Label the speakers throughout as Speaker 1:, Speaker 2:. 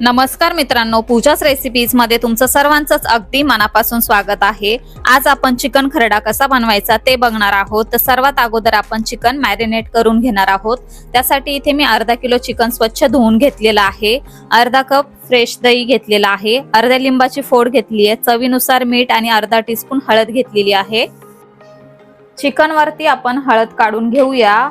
Speaker 1: नमस्कार मित्रांनो पूजाच रेसिपीजमध्ये तुमचं सर्वांचंच अगदी मनापासून स्वागत आहे. आज आपण चिकन खरडा कसा बनवायचा ते बघणार आहोत. तर सर्वात अगोदर आपण चिकन मॅरिनेट करून घेणार आहोत. त्यासाठी इथे मी अर्धा किलो चिकन स्वच्छ धुवून घेतलेलं आहे. अर्धा कप फ्रेश दही घेतलेला आहे. अर्ध्या लिंबाची फोड घेतली आहे. चवीनुसार मीठ आणि अर्धा टीस्पून हळद घेतलेली आहे. चिकन वरती आपण हळद काढून घेऊया.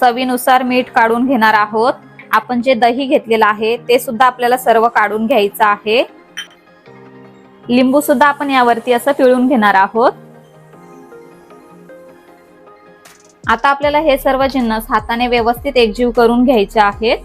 Speaker 1: चवीनुसार मीठ काढून घेणार आहोत. आपण जे दही घेतलेलं आहे ते सुद्धा आपल्याला सर्व काढून घ्यायचं आहे. लिंबू सुद्धा आपण यावरती असं पिळून घेणार आहोत. आता आपल्याला हे सर्व जिन्नस हाताने व्यवस्थित एकजीव करून घ्यायचे आहेत.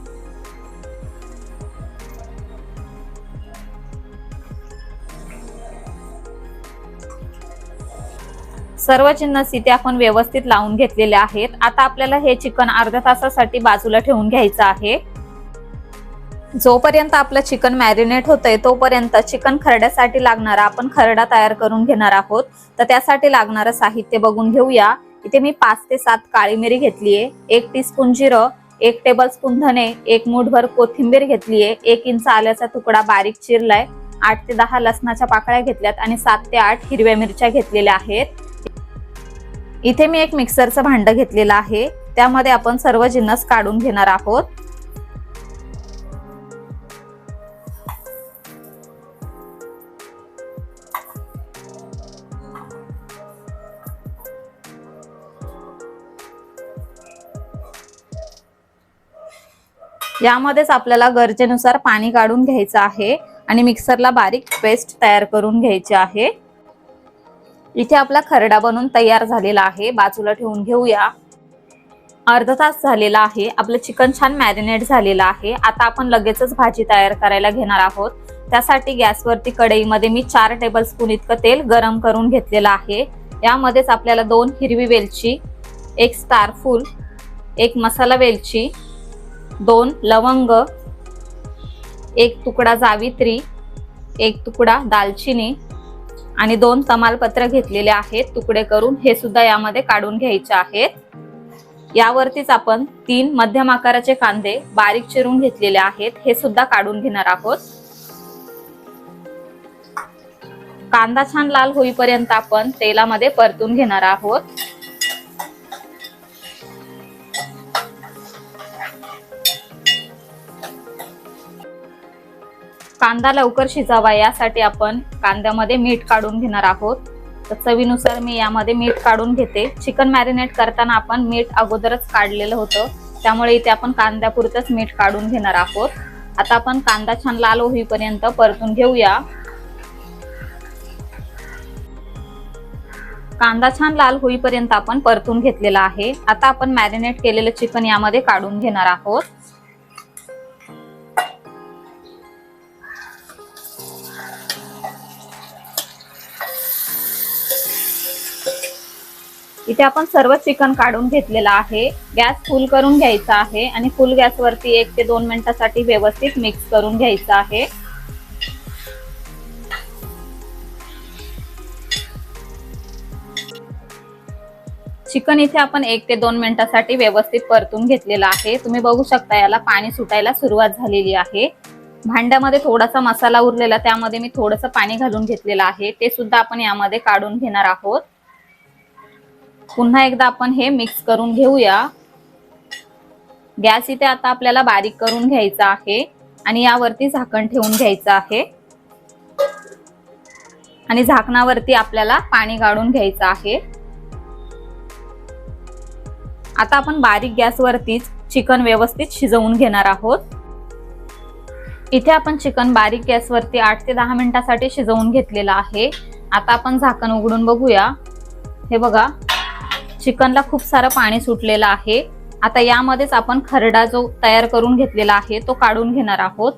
Speaker 1: सर्व जिन्नस इथे आपण व्यवस्थित लावून घेतलेले आहेत. आता आपल्याला हे चिकन अर्ध्या तासासाठी बाजूला ठेवून घ्यायचं आहे. जोपर्यंत आपलं चिकन मॅरिनेट होतंय तोपर्यंत चिकन खरड्यासाठी लागणारा आपण खरडा तयार करून घेणार आहोत. तर त्यासाठी लागणारं साहित्य बघून घेऊया. इथे मी पाच ते सात काळी मिरी घेतलीये एक टीस्पून जिरं एक टेबल स्पून धने एक मूठभर कोथिंबीर घेतलीये एक इंच आल्याचा तुकडा बारीक चिरलाय आठ ते दहा लसणाच्या पाकळ्या घेतल्यात आणि सात ते आठ हिरव्या मिरच्या घेतलेल्या आहेत. इथे मी एक मिक्सरचं भांड घेतलेलं आहे. त्यामध्ये आपण सर्व जिन्नस काढून घेणार आहोत. यामध्येच आपल्याला गरजेनुसार पाणी काढून घ्यायचं आहे आणि मिक्सरला बारीक पेस्ट तयार करून घ्यायची आहे. इथे आपला खरडा बनून तयार झालेला आहे. बाजूला ठेवून घेऊया. अर्धा तास झालेला आहे. आपलं चिकन छान मॅरिनेट झालेलं आहे. आता आपण लगेचच भाजी तयार करायला घेणार आहोत. त्यासाठी गॅसवरती कढईमध्ये मी चार टेबल स्पून इतकं तेल गरम करून घेतलेलं आहे. यामध्येच आपल्याला दोन हिरवी वेलची एक स्टारफूल एक मसाला वेलची दोन लवंग एक तुकडा जावित्री एक तुकडा दालचिनी आणि दोन तमालपत्र घेतलेले आहेत तुकडे करून हे सुद्धा यामध्ये काढून घ्यायचे आहेत. यावरतीच आपण तीन मध्यम आकाराचे कांदे बारीक चिरून घेतलेले आहेत हे सुद्धा काढून घेणार आहोत. कांदा छान लाल होईपर्यंत आपण तेलामध्ये परतून घेणार आहोत. कांदा लवकर शिजावा यासाठी आपण कांद्यामध्ये मीठ काढून घेणार आहोत. तर चवीनुसार मी यामध्ये मीठ काढून घेते. चिकन मॅरिनेट करताना आपण मीठ अगोदरच काढलेलं होतं. त्यामुळे इथे आपण कांद्यापुरतच मीठ काढून घेणार आहोत. आता आपण कांदा छान लाल होईपर्यंत परतून घेऊया. कांदा छान लाल होईपर्यंत आपण परतून घेतलेला आहे. आता आपण मॅरिनेट केलेलं चिकन यामध्ये काढून घेणार आहोत. इथे आपण सर्व चिकन काढून घेतलेलं आहे. गॅस फुल करून घ्यायचा आहे आणि फुल गॅसवरती एक ते दोन मिनिटासाठी व्यवस्थित मिक्स करून घ्यायचं आहे. चिकन इथे आपण एक ते दोन मिनिटासाठी व्यवस्थित परतून घेतलेलं आहे. तुम्ही बघू शकता याला पाणी सुटायला सुरुवात झालेली आहे. भांड्यामध्ये थोडासा मसाला उरलेला त्यामध्ये मी थोडंसं पाणी घालून घेतलेलं आहे. ते सुद्धा आपण यामध्ये काढून घेणार आहोत. पुन्हा एकदा आपण हे मिक्स करून घेऊया. गॅस इथे आता आपल्याला बारीक करून घ्यायचा आहे आणि यावरती झाकण ठेवून घ्यायचं आहे. आणि झाकणावरती आपल्याला पाणी गाळून घ्यायचं आहे. आता आपण बारीक गॅसवरतीच चिकन व्यवस्थित शिजवून घेणार आहोत. इथे आपण चिकन बारीक गॅसवरती आठ ते दहा मिनिटासाठी शिजवून घेतलेलं आहे. आता आपण झाकण उघडून बघूया. हे बघा चिकनला खूप सारं पाणी सुटलेलं आहे. आता यामध्येच आपण खरडा जो तयार करून घेतलेला आहे तो काढून घेणार आहोत.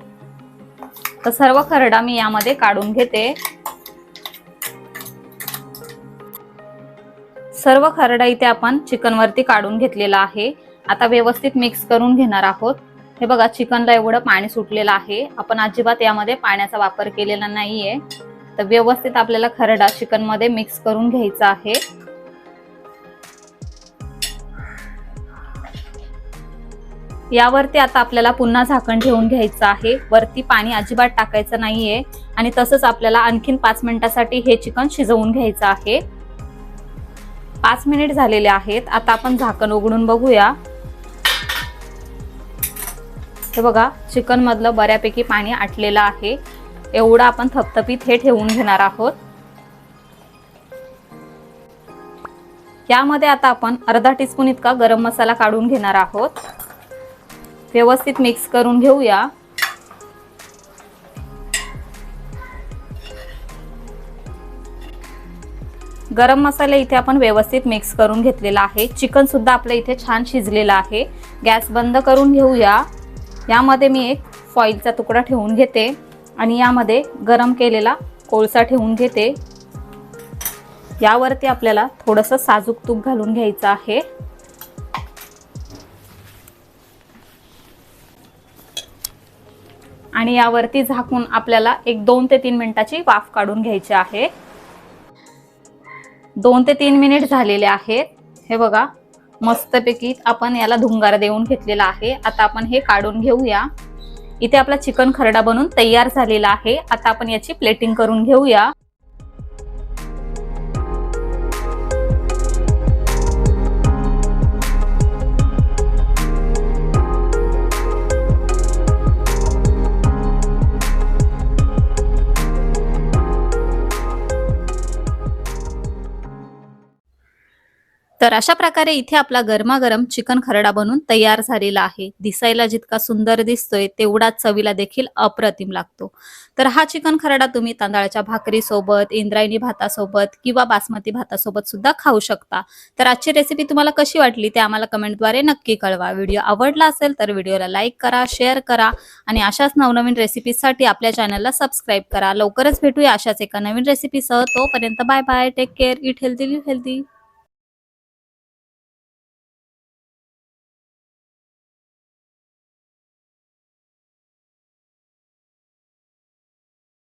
Speaker 1: तर सर्व खरडा मी यामध्ये काढून घेते. सर्व खरडा इथे आपण चिकनवरती काढून घेतलेला आहे. आता व्यवस्थित मिक्स करून घेणार आहोत. हे बघा चिकनला एवढं पाणी सुटलेलं आहे. आपण अजिबात यामध्ये पाण्याचा वापर केलेला नाहीये. तर व्यवस्थित आपल्याला खरडा चिकनमध्ये मिक्स करून घ्यायचा आहे. यावरती आता आपल्याला पुन्हा झाकण ठेवून घ्यायचं आहे. वरती पाणी अजिबात टाकायचं नाहीये. आणि तसंच आपल्याला आणखीन पाच मिनिटासाठी हे चिकन शिजवून घ्यायचं आहे. पाच मिनिट झालेले आहेत. आता आपण झाकण उघडून बघूया. हे बघा चिकन मधलं बऱ्यापैकी पाणी आटलेलं आहे. एवढं आपण थपथपीत हे ठेवून घेणार आहोत. यामध्ये आता आपण अर्धा टीस्पून इतका गरम मसाला काढून घेणार आहोत. व्यवस्थित मिक्स करून घेऊया. गरम मसाला इथे आपण व्यवस्थित मिक्स करून घेतलेला आहे. चिकन सुद्धा आपलं इथे छान शिजलेलं आहे. गॅस बंद करून घेऊया. यामध्ये मी एक फॉईलचा तुकडा ठेवून घेते आणि यामध्ये गरम केलेला कोळसा ठेवून घेते. यावरती आपल्याला थोडंसं साजूक तूप घालून घ्यायचं आहे. आणि यावरती झाकून आपल्याला एक दोन ते तीन मिनिटाची वाफ काढून घ्यायची आहे. दोन ते तीन मिनिट झालेले आहेत. हे बघा मस्तपैकी आपण याला धुंगार देऊन घेतलेला आहे. आता आपण हे काढून घेऊया. इथे आपला चिकन खरडा बनून तयार झालेला आहे. आता आपण याची प्लेटिंग करून घेऊया. तर अशा प्रकारे इथे आपला गरमागरम चिकन खरडा बनून तयार झालेला आहे. दिसायला जितका सुंदर दिसतोय तेवढाच चवीला देखील अप्रतिम लागतो. तर हा चिकन खरडा तुम्ही तांदळाच्या भाकरीसोबत इंद्रायणी भातासोबत किंवा बासमती भातासोबत सुद्धा खाऊ शकता. तर आजची रेसिपी तुम्हाला कशी वाटली ते आम्हाला कमेंटद्वारे नक्की कळवा. व्हिडिओ आवडला असेल तर व्हिडिओला लाईक करा शेअर करा आणि अशाच नवनवीन रेसिपीसाठी आपल्या चॅनलला सबस्क्राईब करा. लवकरच भेटूया अशाच एका नवीन रेसिपीसह तोपर्यंत bye bye take care eat healthy live healthy